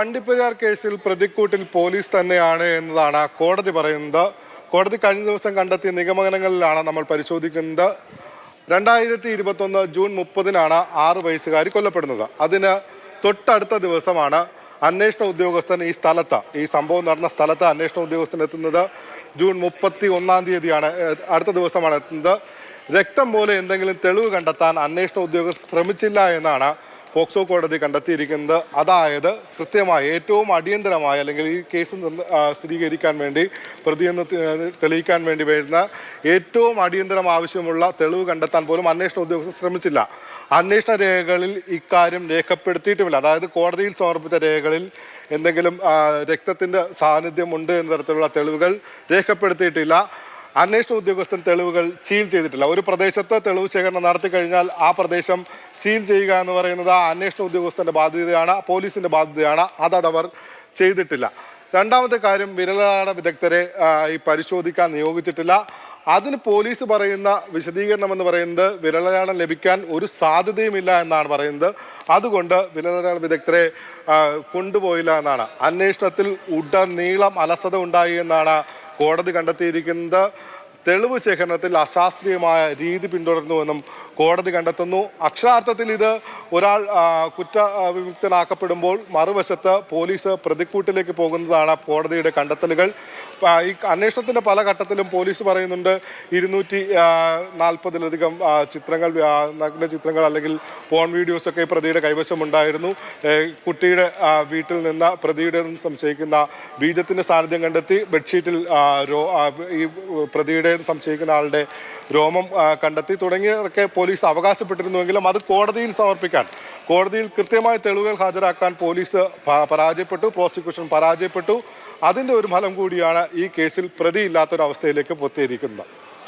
വണ്ടിപ്പെരിയാർ കേസിൽ പ്രതിക്കൂട്ടിൽ പോലീസ് തന്നെയാണ് എന്നതാണ് കോടതി പറയുന്നത്. കോടതി കഴിഞ്ഞ ദിവസം കണ്ടെത്തിയ നിഗമനങ്ങളിലാണ് നമ്മൾ പരിശോധിക്കുന്നത്. രണ്ടായിരത്തി ഇരുപത്തൊന്ന് ജൂൺ മുപ്പതിനാണ് ആറ് വയസ്സുകാരി കൊല്ലപ്പെടുന്നത്. അതിന് തൊട്ടടുത്ത ദിവസമാണ് അന്വേഷണ ഉദ്യോഗസ്ഥൻ ഈ സ്ഥലത്ത് ഈ സംഭവം നടന്ന സ്ഥലത്ത് അന്വേഷണ ഉദ്യോഗസ്ഥൻ എത്തുന്നത്. ജൂൺ മുപ്പത്തി ഒന്നാം തീയതിയാണ് അടുത്ത ദിവസമാണ് എത്തുന്നത്. രക്തം പോലെ എന്തെങ്കിലും തെളിവ് കണ്ടെത്താൻ അന്വേഷണ ഉദ്യോഗസ്ഥർ ശ്രമിച്ചില്ല എന്നാണ് പോക്സോ കോടതി കണ്ടെത്തിയിരിക്കുന്നത് അതായത് കൃത്യമായി ഏറ്റവും അടിയന്തരമായ അല്ലെങ്കിൽ ഈ കേസ് സ്ഥിരീകരിക്കാൻ വേണ്ടി പ്രതിയെന്ന് തെളിയിക്കാൻ വേണ്ടി വരുന്ന ഏറ്റവും അടിയന്തരം ആവശ്യമുള്ള തെളിവ് കണ്ടെത്താൻ പോലും അന്വേഷണ ഉദ്യോഗസ്ഥർ ശ്രമിച്ചില്ല. അന്വേഷണ രേഖകളിൽ ഇക്കാര്യം രേഖപ്പെടുത്തിയിട്ടുമില്ല. അതായത് കോടതിയിൽ സമർപ്പിച്ച രേഖകളിൽ എന്തെങ്കിലും രക്തത്തിന്റെ സാന്നിധ്യമുണ്ട് എന്ന തരത്തിലുള്ള തെളിവുകൾ രേഖപ്പെടുത്തിയിട്ടില്ല. അന്വേഷണ ഉദ്യോഗസ്ഥൻ തെളിവുകൾ സീൽ ചെയ്തിട്ടില്ല. ഒരു പ്രദേശത്ത് തെളിവ് ശേഖരണം നടത്തി കഴിഞ്ഞാൽ ആ പ്രദേശം സീൽ ചെയ്യുക എന്ന് പറയുന്നത് ആ അന്വേഷണ ഉദ്യോഗസ്ഥന്റെ ബാധ്യതയാണ് പോലീസിന്റെ ബാധ്യതയാണ്. അതത് അവർ ചെയ്തിട്ടില്ല. രണ്ടാമത്തെ കാര്യം വിരലാട വിദഗ്ധരെ ഈ പരിശോധിക്കാൻ നിയോഗിച്ചിട്ടില്ല. അതിന് പോലീസ് പറയുന്ന വിശദീകരണം എന്ന് പറയുന്നത് വിരലയാളം ലഭിക്കാൻ ഒരു സാധ്യതയുമില്ല എന്നാണ് പറയുന്നത്. അതുകൊണ്ട് വിരലയാള വിദഗ്ധരെ കൊണ്ടുപോയില്ല എന്നാണ്. അന്വേഷണത്തിൽ ഉടനീളം അലസത ഉണ്ടായി എന്നാണ് കോടതി കണ്ടെത്തിയിരിക്കുന്നത് തെളിവ് ശേഖരണത്തിൽ അശാസ്ത്രീയമായ രീതി പിന്തുടർന്നുവെന്നും കോടതി കണ്ടെത്തുന്നു. അക്ഷരാർത്ഥത്തിൽ ഇത് ഒരാൾ കുറ്റ വിമുക്തനാക്കപ്പെടുമ്പോൾ മറുവശത്ത് പോലീസ് പ്രതിക്കൂട്ടിലേക്ക് പോകുന്നതാണ് കോടതിയുടെ കണ്ടെത്തലുകൾ. ഈ അന്വേഷണത്തിന്റെ പല ഘട്ടത്തിലും പോലീസ് പറയുന്നുണ്ട് ഇരുന്നൂറ്റി നാൽപ്പതിലധികം ചിത്രങ്ങൾ നഗ്ന ചിത്രങ്ങൾ അല്ലെങ്കിൽ ഫോൺ വീഡിയോസൊക്കെ പ്രതിയുടെ കൈവശമുണ്ടായിരുന്നു കുട്ടിയുടെ വീട്ടിൽ നിന്ന് പ്രതിയുടെ സംശയിക്കുന്ന ബീജത്തിന്റെ സാന്നിധ്യം കണ്ടെത്തി ബെഡ്ഷീറ്റിൽ ഈ പ്രതിയുടെ എന്ന് സംശയിക്കുന്ന ആളുടെ രോമം കണ്ടെത്തി തുടങ്ങിയതൊക്കെ പോലീസ് അവകാശപ്പെട്ടിരുന്നുവെങ്കിലും അത് കോടതിയിൽ സമർപ്പിക്കാൻ കോടതിയിൽ കൃത്യമായ തെളിവുകൾ ഹാജരാക്കാൻ പോലീസ് പരാജയപ്പെട്ടു പ്രോസിക്യൂഷൻ പരാജയപ്പെട്ടു. അതിന്റെ ഒരു ഫലം കൂടിയാണ് ഈ കേസിൽ പ്രതിയില്ലാത്തൊരവസ്ഥയിലേക്ക് പൊത്തിയിരിക്കുന്നത്.